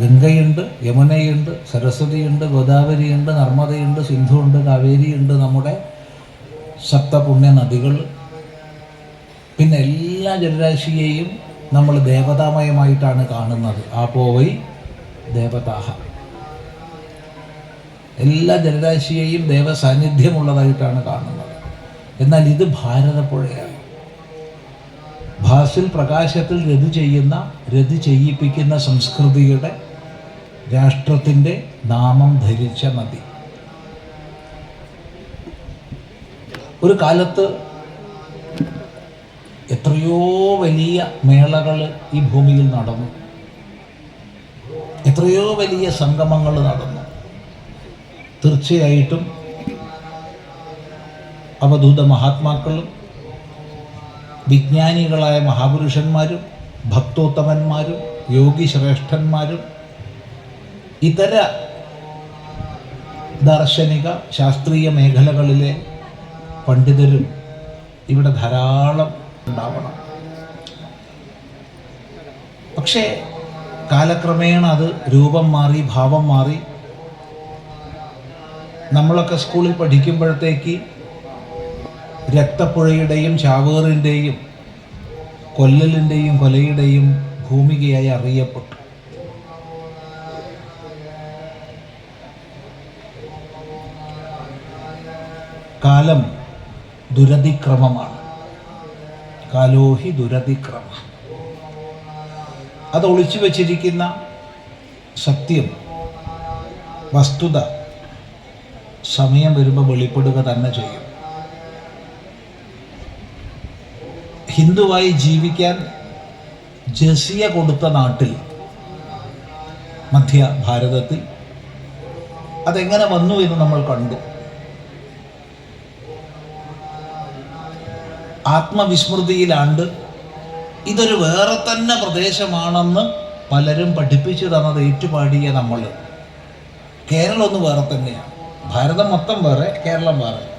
ഗംഗയുണ്ട് യമുനയുണ്ട് സരസ്വതിയുണ്ട് ഗോദാവരിയുണ്ട് നർമ്മദയുണ്ട് സിന്ധുവുണ്ട് കാവേരിയുണ്ട് നമ്മുടെ സപ്തപുണ്യ നദികൾ. പിന്നെ എല്ലാ ജലരാശിയെയും നമ്മൾ ദേവതാമയമായിട്ടാണ് കാണുന്നത്. ആ പോവൈ ദേവതാഹ. എല്ലാ ജലരാശിയെയും ദേവസാന്നിധ്യമുള്ളതായിട്ടാണ് കാണുന്നത്. എന്നാൽ ഇത് ഭാരതപ്പുഴയാണ്. ഭാസിൽ പ്രകാശത്തിൽ രതി ചെയ്യുന്ന രതി ചെയ്യിപ്പിക്കുന്ന സംസ്കൃതിയുടെ രാഷ്ട്രത്തിന്റെ നാമം ധരിച്ച മതി ഒരു കാലത്ത് എത്രയോ വലിയ മേളകൾ ഈ ഭൂമിയിൽ നടന്നു. എത്രയോ വലിയ സംഗമങ്ങൾ നടന്നു. തീർച്ചയായിട്ടും അവധൂത മഹാത്മാക്കളും വിജ്ഞാനികളായ മഹാപുരുഷന്മാരും ഭക്തോത്തമന്മാരും യോഗി ശ്രേഷ്ഠന്മാരും ഇതര ദാർശനിക ശാസ്ത്രീയ മേഖലകളിലെ പണ്ഡിതരും ഇവിടെ ധാരാളം ഉണ്ടാവണം. പക്ഷേ കാലക്രമേണ അത് രൂപം മാറി ഭാവം മാറി. നമ്മളൊക്കെ സ്കൂളിൽ പഠിക്കുമ്പോഴത്തേക്ക് രക്തപ്പുഴയുടെയും ചാവേറിന്റെയും കൊല്ലലിന്റെയും കൊലയുടെയും ഭൂമികയായി അറിയപ്പെട്ടു. കാലം ദുരതിക്രമമാണ്. കാലോഹി ദുരതിക്രമ. അത് ഒളിച്ചു വച്ചിരിക്കുന്ന സത്യം വസ്തുത സമയം വരുമ്പോൾ വെളിപ്പെടുക തന്നെ ചെയ്യും. ഹിന്ദുവായി ജീവിക്കാൻ ജസിയ കൊടുത്ത നാട്ടിൽ മധ്യ ഭാരതത്തിൽ അതെങ്ങനെ വന്നു എന്ന് നമ്മൾ കണ്ടു. ആത്മവിസ്മൃതിയിലാണ്ട് ഇതൊരു വേറെ തന്നെ പ്രദേശമാണെന്ന് പലരും പഠിപ്പിച്ചു തന്നത് ഏറ്റുപാടിയ നമ്മൾ. കേരളം ഒന്ന് വേറെ തന്നെയാണ്. ഭാരതം മൊത്തം വേറെ കേരളം വേറെ.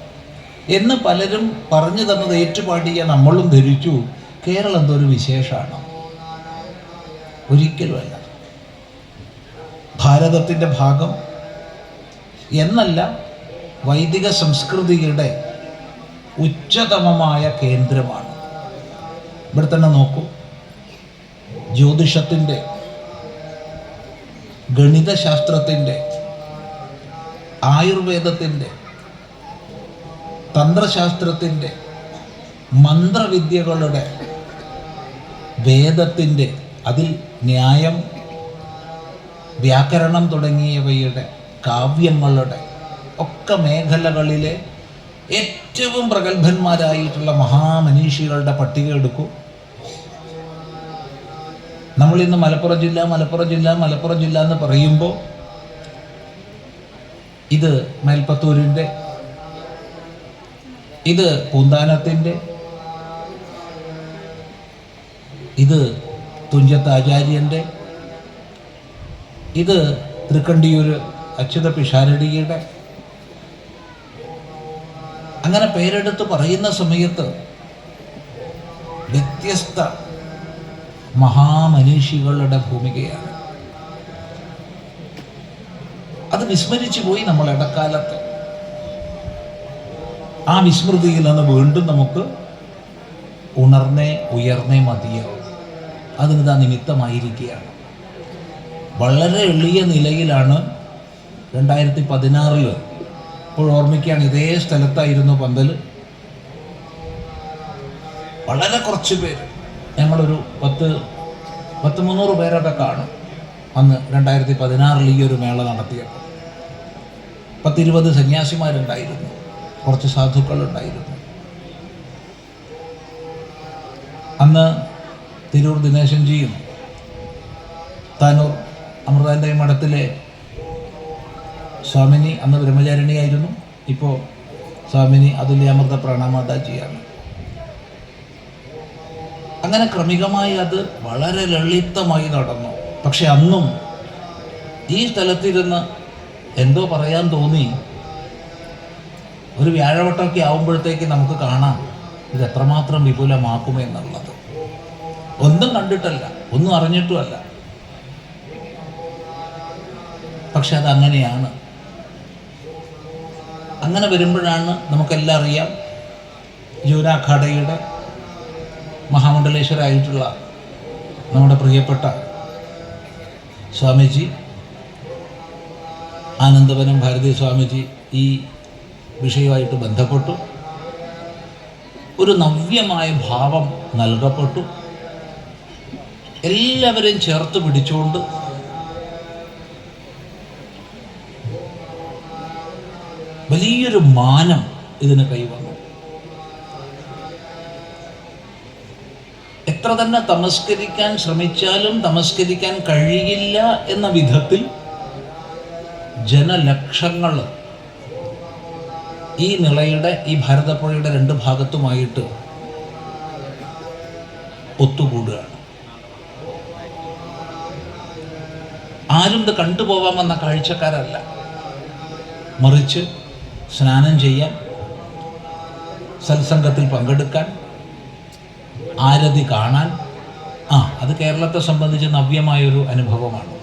എന്ന് പലരും പറഞ്ഞു തന്നത് ഏറ്റുപാടിയ നമ്മളും ധരിച്ചു. കേരളം എന്തോ ഒരു വിശേഷമാണ്. ഒരിക്കലുമല്ല ഭാരതത്തിന്റെ ഭാഗം എന്നല്ല വൈദിക സംസ്കൃതിയുടെ ഉച്ചതമമായ കേന്ദ്രമാണ്. ഇവിടെ തന്നെ നോക്കൂ. ജ്യോതിഷത്തിന്റെ ഗണിതശാസ്ത്രത്തിന്റെ ആയുർവേദത്തിന്റെ തന്ത്രശാസ്ത്രത്തിന്റെ മന്ത്രവിദ്യകളുടെ വേദത്തിന്റെ അതിൽ ന്യായം വ്യാകരണം തുടങ്ങിയവയുടെ കാവ്യങ്ങളുടെ ഒക്കെ മേഖലകളിലെ ഏറ്റവും പ്രഗത്ഭന്മാരായിട്ടുള്ള മഹാമനീഷികളുടെ പട്ടിക എടുക്കൂ. നമ്മളിന്ന് മലപ്പുറം ജില്ല മലപ്പുറം ജില്ല മലപ്പുറം ജില്ല എന്ന് പറയുമ്പോൾ ഇത് മേൽപ്പത്തൂരിന്റെ ഇത് പൂന്താനത്തിന്റെ ഇത് തുഞ്ചത്ത് ആചാര്യന്റെ ഇത് തൃക്കണ്ടിയൂർ അച്യുത പിഷാരടിയുടെ. അങ്ങനെ പേരെടുത്ത് പറയുന്ന സമയത്ത് വ്യത്യസ്ത മഹാമനീഷികളുടെ ഭൂമികയാണ്. അത് വിസ്മരിച്ചു പോയി നമ്മൾ ഇടക്കാലത്ത്. ആ വിസ്മൃതിയിൽ നിന്ന് വീണ്ടും നമുക്ക് ഉണർന്നേ ഉയർന്നേ മതിയാവും. അതിനിതാ നിമിത്തമായിരിക്കുകയാണ്. വളരെ എളിയ നിലയിലാണ് രണ്ടായിരത്തി പതിനാറിൽ ഇപ്പോൾ ഓർമ്മിക്കുകയാണ് ഇതേ സ്ഥലത്തായിരുന്നു പന്തൽ. വളരെ കുറച്ച് പേര്. ഞങ്ങളൊരു പത്ത് പത്ത് മുന്നൂറ് പേരൊക്കെ കാണും. അന്ന് രണ്ടായിരത്തി പതിനാറിൽ ഈ ഒരു മേള നടത്തിയപ്പോൾ. പത്തിരുപത് സന്യാസിമാരുണ്ടായിരുന്നു. കുറച്ച് സാധുക്കളുണ്ടായിരുന്നു. അന്ന് തിരൂർ ദിനേശൻജിയും താനൂർ അമൃതാന്റെ മഠത്തിലെ സ്വാമിനി അന്ന് ബ്രഹ്മചാരിണിയായിരുന്നു. ഇപ്പോൾ സ്വാമിനി അതുല്യാമൃത പ്രണാമാതാജിയാണ് അങ്ങനെ ക്രമികമായി അത് വളരെ ലളിതമായി നടന്നു. പക്ഷെ അന്നും ഈ സ്ഥലത്തിരുന്ന് എന്തോ പറയാൻ തോന്നി. ഒരു വ്യാഴവട്ടമൊക്കെ ആവുമ്പോഴത്തേക്ക് നമുക്ക് കാണാം ഇത് എത്രമാത്രം വിപുലമാക്കുമെന്നുള്ളത് ഒന്നും കണ്ടിട്ടല്ല ഒന്നും അറിഞ്ഞിട്ടുമല്ല. പക്ഷെ അതങ്ങനെയാണ്. അങ്ങനെ വരുമ്പോഴാണ് നമുക്കെല്ലാം അറിയാം ജൂരാഖാഡയുടെ മഹാമണ്ഡലേശ്വരായിട്ടുള്ള നമ്മുടെ പ്രിയപ്പെട്ട സ്വാമിജി ആനന്ദവനം ഭാരതി സ്വാമിജി ഈ വിഷയമായിട്ട് ബന്ധപ്പെട്ടു. ഒരു നവ്യമായ ഭാവം നൽകപ്പെട്ടു. എല്ലാവരെയും ചേർത്ത് പിടിച്ചുകൊണ്ട് വലിയൊരു മാനം ഇതിന് കൈവന്നു. എത്ര തന്നെ തമസ്കരിക്കാൻ ശ്രമിച്ചാലും തമസ്കരിക്കാൻ കഴിയില്ല എന്ന വിധത്തിൽ ജനലക്ഷങ്ങൾ ഈ നിളയുടെ ഈ ഭാരതപ്പുഴയുടെ രണ്ട് ഭാഗത്തുമായിട്ട് ഒത്തുകൂടുകയാണ് ആരും ഇത് കണ്ടുപോവാമെന്ന കാഴ്ചക്കാരല്ല. മറിച്ച് സ്നാനം ചെയ്യാൻ സത്സംഗത്തിൽ പങ്കെടുക്കാൻ ആരതി കാണാൻ. ആ അത് കേരളത്തെ സംബന്ധിച്ച് നവ്യമായൊരു അനുഭവമാണ്.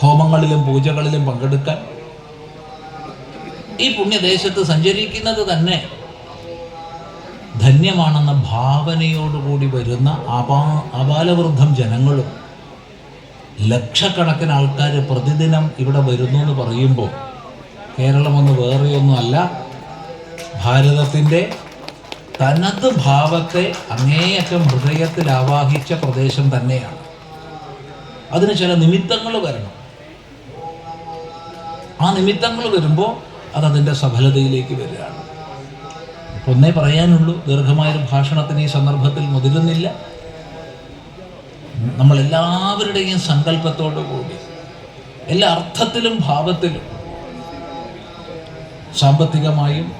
ഹോമങ്ങളിലും പൂജകളിലും പങ്കെടുക്കാൻ ഈ പുണ്യദേശത്ത് സഞ്ചരിക്കുന്നത് തന്നെ ധന്യമാണെന്ന ഭാവനയോടുകൂടി വരുന്ന അപാ അപാലവൃദ്ധം ജനങ്ങളും ലക്ഷക്കണക്കിന് ആൾക്കാർ പ്രതിദിനം ഇവിടെ വരുന്നു എന്ന് പറയുമ്പോൾ കേരളമൊന്ന് വേറെയൊന്നുമല്ല ഭാരതത്തിന്റെ തനത് ഭാവത്തെ അങ്ങേയറ്റം ഹൃദയത്തിൽ ആവാഹിച്ച പ്രദേശം തന്നെയാണ്. അതിന് ചില നിമിത്തങ്ങൾ വരണം. ആ നിമിത്തങ്ങൾ വരുമ്പോൾ അത് അതിന്റെ സഫലതയിലേക്ക് വരികയാണ്. ഒന്നേ പറയാനുള്ളൂ ദീർഘമായൊരു ഭാഷണത്തിന് ഈ സന്ദർഭത്തിൽ മുതിരുന്നില്ല. നമ്മളെല്ലാവരുടെയും സങ്കല്പത്തോടു കൂടി എല്ലാ അർത്ഥത്തിലും ഭാവത്തിലും സാമ്പത്തികമായും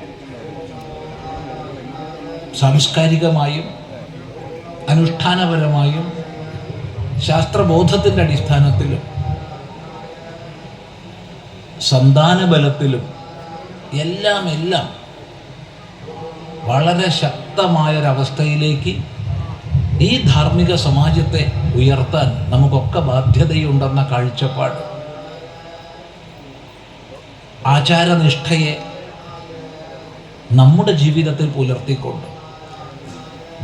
സാംസ്കാരികമായും അനുഷ്ഠാനപരമായും ശാസ്ത്രബോധത്തിന്റെ അടിസ്ഥാനത്തിലും സന്താനബലത്തിലും എല്ലാം എല്ലാം വളരെ ശക്തമായൊരവസ്ഥയിലേക്ക് ഈ ധാർമ്മിക സമാജത്തെ ഉയർത്താൻ നമുക്കൊക്കെ ബാധ്യതയുണ്ടെന്ന കാഴ്ചപ്പാട്. ആചാരനിഷ്ഠയെ നമ്മുടെ ജീവിതത്തിൽ പുലർത്തിക്കൊണ്ട്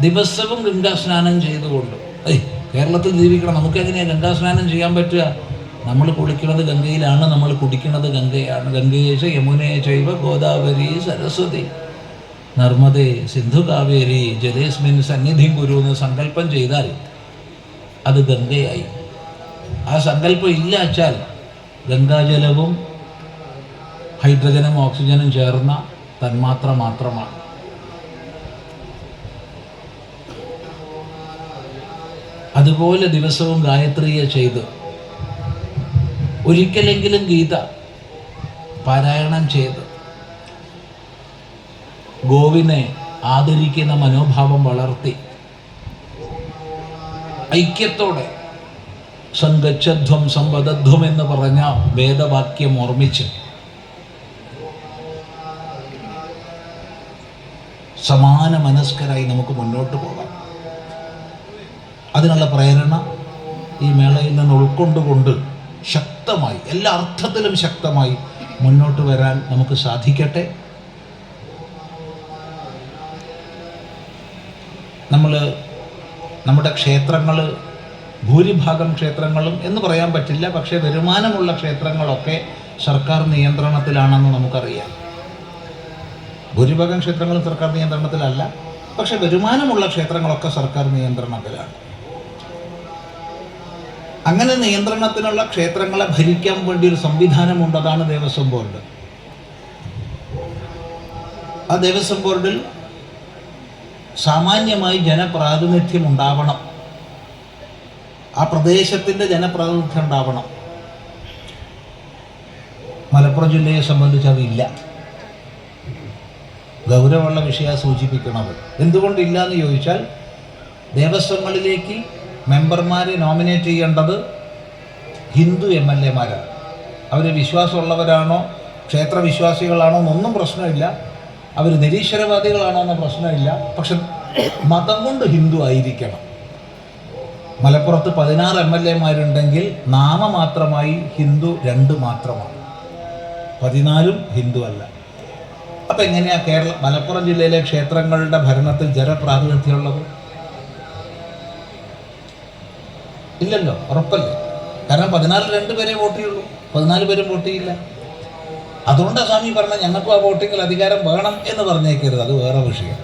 ദിവസവും ഗംഗാസ്നാനം ചെയ്തുകൊണ്ട് ഏയ് കേരളത്തിൽ ജീവിക്കണം നമുക്കെങ്ങനെയാണ് ഗംഗാസ്നാനം ചെയ്യാൻ പറ്റുക? നമ്മൾ കുളിക്കുന്നത് ഗംഗയിലാണ് നമ്മൾ കുടിക്കുന്നത് ഗംഗയാണ്. ഗംഗയേശ യമുനേ ചൈവ ഗോദാവരി സരസ്വതി. നർമ്മദേ സിന്ധു കാവേരി ജലേസ്മിൻ സന്നിധി ഗുരു എന്ന് സങ്കല്പം ചെയ്താൽ അത് ഗംഗയായി. ആ സങ്കല്പം ഇല്ല വച്ചാൽ ഗംഗാജലവും ഹൈഡ്രജനും ഓക്സിജനും ചേർന്ന തന്മാത്ര മാത്രമാണ്. അതുപോലെ ദിവസവും ഗായത്രിയെ ചെയ്ത് ഒരിക്കലെങ്കിലും ഗീത പാരായണം ചെയ്ത് ഗോവിനെ ആദരിക്കുന്ന മനോഭാവം വളർത്തി ഐക്യത്തോടെ സംഗച്ഛധ്വം സമ്പദധ്വം എന്ന് പറഞ്ഞ വേദവാക്യം ഓർമ്മിച്ച് സമാന മനസ്കരായി നമുക്ക് മുന്നോട്ട് പോകാം. അതിനുള്ള പ്രേരണ ഈ മേളയിൽ നിന്ന് ഉൾക്കൊണ്ടുകൊണ്ട് ശക്തമായി എല്ലാ അർത്ഥത്തിലും ശക്തമായി മുന്നോട്ട് വരാൻ നമുക്ക് സാധിക്കട്ടെ. നമ്മൾ നമ്മുടെ ക്ഷേത്രങ്ങൾ ഭൂരിഭാഗം ക്ഷേത്രങ്ങളും എന്ന് പറയാൻ പറ്റില്ല പക്ഷേ വരുമാനമുള്ള ക്ഷേത്രങ്ങളൊക്കെ സർക്കാർ നിയന്ത്രണത്തിലാണെന്ന് നമുക്കറിയാം. ഭൂരിഭാഗം ക്ഷേത്രങ്ങളും സർക്കാർ നിയന്ത്രണത്തിലല്ല പക്ഷേ വരുമാനമുള്ള ക്ഷേത്രങ്ങളൊക്കെ സർക്കാർ നിയന്ത്രണത്തിലാണ്. അങ്ങനെ നിയന്ത്രണത്തിനുള്ള ക്ഷേത്രങ്ങളെ ഭരിക്കാൻ വേണ്ടി ഒരു സംവിധാനമുണ്ട്. അതാണ് ദേവസ്വം ബോർഡ്. ആ ദേവസ്വം ബോർഡിൽ സാമാന്യമായി ജനപ്രാതിനിധ്യം ഉണ്ടാവണം. ആ പ്രദേശത്തിന്റെ ജനപ്രാതിനിധ്യം ഉണ്ടാവണം. മലപ്പുറം ജില്ലയെ സംബന്ധിച്ച് അതില്ല. ഗൗരവമുള്ള വിഷയ സൂചിപ്പിക്കണത് എന്തുകൊണ്ടില്ല എന്ന് ചോദിച്ചാൽ ദേവസ്വങ്ങളിലേക്ക് മെമ്പർമാരെ നോമിനേറ്റ് ചെയ്യേണ്ടത് ഹിന്ദു എം എൽ എമാരാണ് അവർ വിശ്വാസമുള്ളവരാണോ ക്ഷേത്ര വിശ്വാസികളാണോ എന്നൊന്നും പ്രശ്നമില്ല. അവർ നിരീശ്വരവാദികളാണോ എന്ന പ്രശ്നമില്ല. പക്ഷെ മതം കൊണ്ട് ഹിന്ദു ആയിരിക്കണം. മലപ്പുറത്ത് പതിനാറ് എം എൽ എമാരുണ്ടെങ്കിൽ നാമമാത്രമായി ഹിന്ദു രണ്ട് മാത്രമാണ്. പതിനാലും ഹിന്ദു അല്ല. അപ്പം എങ്ങനെയാണ് കേരള മലപ്പുറം ജില്ലയിലെ ക്ഷേത്രങ്ങളുടെ ഭരണത്തിൽ ജനപ്രാതിനിധ്യമുള്ളത്? ഇല്ലല്ലോ ഉറപ്പല്ലേ? കാരണം പതിനാല് രണ്ട് പേരെ വോട്ട് ചെയ്യുള്ളൂ. പതിനാല് പേരും വോട്ട് ചെയ്യില്ല. അതുകൊണ്ടാണ് സ്വാമി പറഞ്ഞ ഞങ്ങൾക്കും ആ വോട്ടിങ്ങിൽ അധികാരം വേണം എന്ന് പറഞ്ഞേക്കരുത്. അത് വേറെ വിഷയം.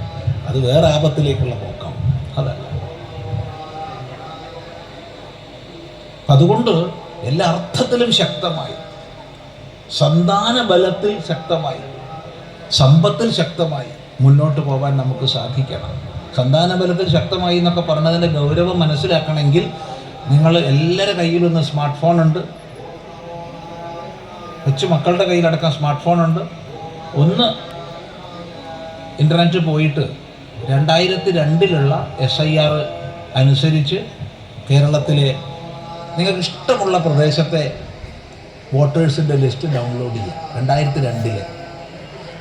അത് വേറെ ആപത്തിലേക്കുള്ള പോക്കാണ് അതല്ല. അതുകൊണ്ട് എല്ലാ അർത്ഥത്തിലും ശക്തമായി സന്താന ബലത്തിൽ ശക്തമായി സമ്പത്തിൽ ശക്തമായി മുന്നോട്ട് പോകാൻ നമുക്ക് സാധിക്കണം. സന്താന ബലത്തിൽ ശക്തമായി എന്നൊക്കെ പറഞ്ഞതിന്റെ ഗൗരവം മനസ്സിലാക്കണമെങ്കിൽ നിങ്ങൾ എല്ലാവരുടെ കയ്യിലും ഇന്ന് സ്മാർട്ട് ഫോൺ ഉണ്ട്. കൊച്ചു മക്കളുടെ കയ്യിലടക്കം സ്മാർട്ട് ഫോൺ ഉണ്ട്. ഒന്ന് ഇന്റർനെറ്റ് പോയിട്ട് രണ്ടായിരത്തി രണ്ടിലുള്ള എസ് ഐ ആർ അനുസരിച്ച് കേരളത്തിലെ നിങ്ങൾക്ക് ഇഷ്ടമുള്ള പ്രദേശത്തെ വോട്ടേഴ്സിന്റെ ലിസ്റ്റ് ഡൗൺലോഡ് ചെയ്യാം. രണ്ടായിരത്തി രണ്ടിൽ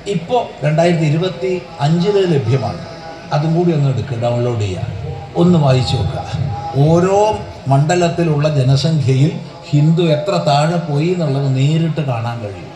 ഇപ്പോൾ രണ്ടായിരത്തി ഇരുപത്തി അഞ്ചിൽ ലഭ്യമാണ്. അതും കൂടി ഒന്ന് എടുക്കുക ഡൗൺലോഡ് ചെയ്യുക ഒന്ന് വായിച്ചു നോക്കുക. ഓരോ മണ്ഡലത്തിലുള്ള ജനസംഖ്യയിൽ ഹിന്ദു എത്ര താഴെ പോയി എന്നുള്ളത് നേരിട്ട് കാണാൻ കഴിയും.